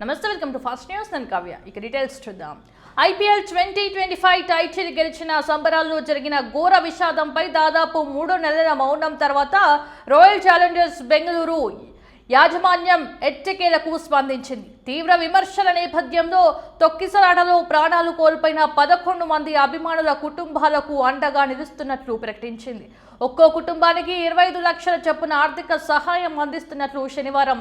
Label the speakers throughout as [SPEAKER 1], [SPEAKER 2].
[SPEAKER 1] నమస్తే welcome to first news. నేను కావ్య. ఇక డీటెయిల్స్ చూద్దాం. IPL twenty twenty five title గెలిచిన సంబరాల్లో జరిగిన ఘోర విషాదంపై దాదాపు మూడు నెలల మౌనం తర్వాత రాయల్ ఛాలెంజర్స్ బెంగళూరు యాజమాన్యం ఎట్టకేలకు స్పందించింది. తీవ్ర విమర్శల నేపథ్యంలో తొక్కిసలాటలో ప్రాణాలు కోల్పోయిన పదకొండు మంది అభిమానుల కుటుంబాలకు అండగా నిలుస్తున్నట్లు ప్రకటించింది. ఒక్కో కుటుంబానికి ఇరవై ఐదు లక్షల చొప్పున ఆర్థిక సహాయం అందిస్తున్నట్లు శనివారం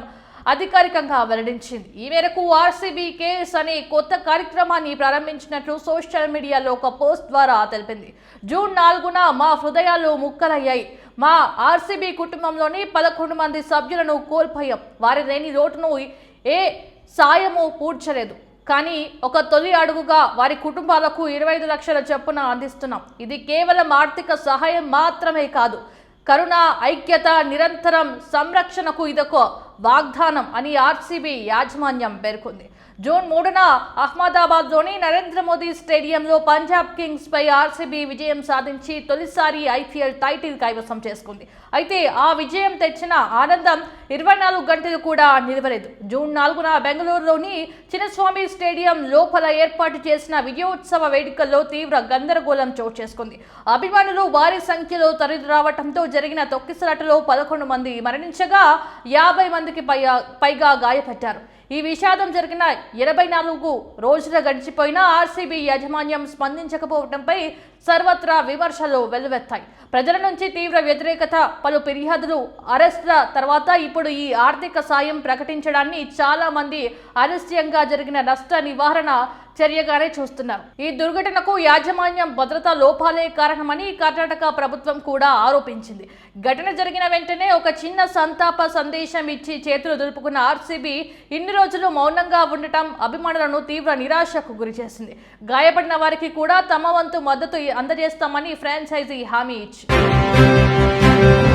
[SPEAKER 1] అధికారికంగా వెల్లడించింది. ఈ మేరకు ఆర్సీబీ కేఎస్ అనే కొత్త కార్యక్రమాన్ని ప్రారంభించినట్లు సోషల్ మీడియాలో ఒక పోస్ట్ ద్వారా తెలిపింది. జూన్ నాలుగున మా హృదయాలు ముక్కలయ్యాయి. మా ఆర్సీబీ కుటుంబంలోని పదకొండు మంది సభ్యులను కోల్పోయాం. వారి లేని లోటును ఏ సాయము పూడ్చలేదు. కానీ ఒక తొలి అడుగుగా వారి కుటుంబాలకు ఇరవై ఐదు లక్షల చొప్పున అందిస్తున్నాం. ఇది కేవలం ఆర్థిక సహాయం మాత్రమే కాదు. కరుణ ఐక్యత నిరంతరం సంరక్షణకు ఇదొక వాగ్దానం అని ఆర్సీబీ యాజమాన్యం పేర్కొంది. జూన్ మూడున అహ్మదాబాద్లోని నరేంద్ర మోదీ స్టేడియంలో పంజాబ్ కింగ్స్ పై ఆర్సీబీ విజయం సాధించి తొలిసారి ఐపీఎల్ టైటిల్ కైవసం చేసుకుంది. అయితే ఆ విజయం తెచ్చిన ఆనందం ఇరవై నాలుగు గంటలు కూడా నిలవలేదు. జూన్ నాలుగున బెంగళూరులోని చిన్నస్వామి స్టేడియం లోపల ఏర్పాటు చేసిన విజయోత్సవ వేడుకల్లో తీవ్ర గందరగోళం చోటు చేసుకుంది. అభిమానులు భారీ సంఖ్యలో తరలి రావడంతో జరిగిన తొక్కిసలాటలో పదకొండు మంది మరణించగా యాభై మంది మందికి పైగా గాయపడ్డారు. ఈ విషాదం జరిగిన ఇరవై నాలుగు రోజుల గడిచిపోయినా ఆర్సీబీ యాజమాన్యం స్పందించకపోవడంపై సర్వత్రా విమర్శలు వెల్లువెత్తాయి. ప్రజల నుంచి తీవ్ర వ్యతిరేకత పలు ఫిర్యాదులు అరెస్టుల తర్వాత ఇప్పుడు ఈ ఆర్థిక సాయం ప్రకటించడాన్ని చాలా మంది ఆలస్యంగా జరిగిన నష్ట నివారణ చర్యగానే చూస్తున్నారు. ఈ దుర్ఘటనకు యాజమాన్యం భద్రతా లోపాలే కారణమని కర్ణాటక ప్రభుత్వం కూడా ఆరోపించింది. ఘటన జరిగిన వెంటనే ఒక చిన్న సంతాప సందేశం ఇచ్చి చేతులు దులుపుకున్న ఆర్సీబీ ఇన్ని రోజులు మౌనంగా ఉండటం అభిమానులను తీవ్ర నిరాశకు గురిచేసింది గాయపడిన వారికి కూడా తమ వంతు మద్దతు అందజేస్తామని ఫ్రాంచైజీ హామీ ఇచ్చింది.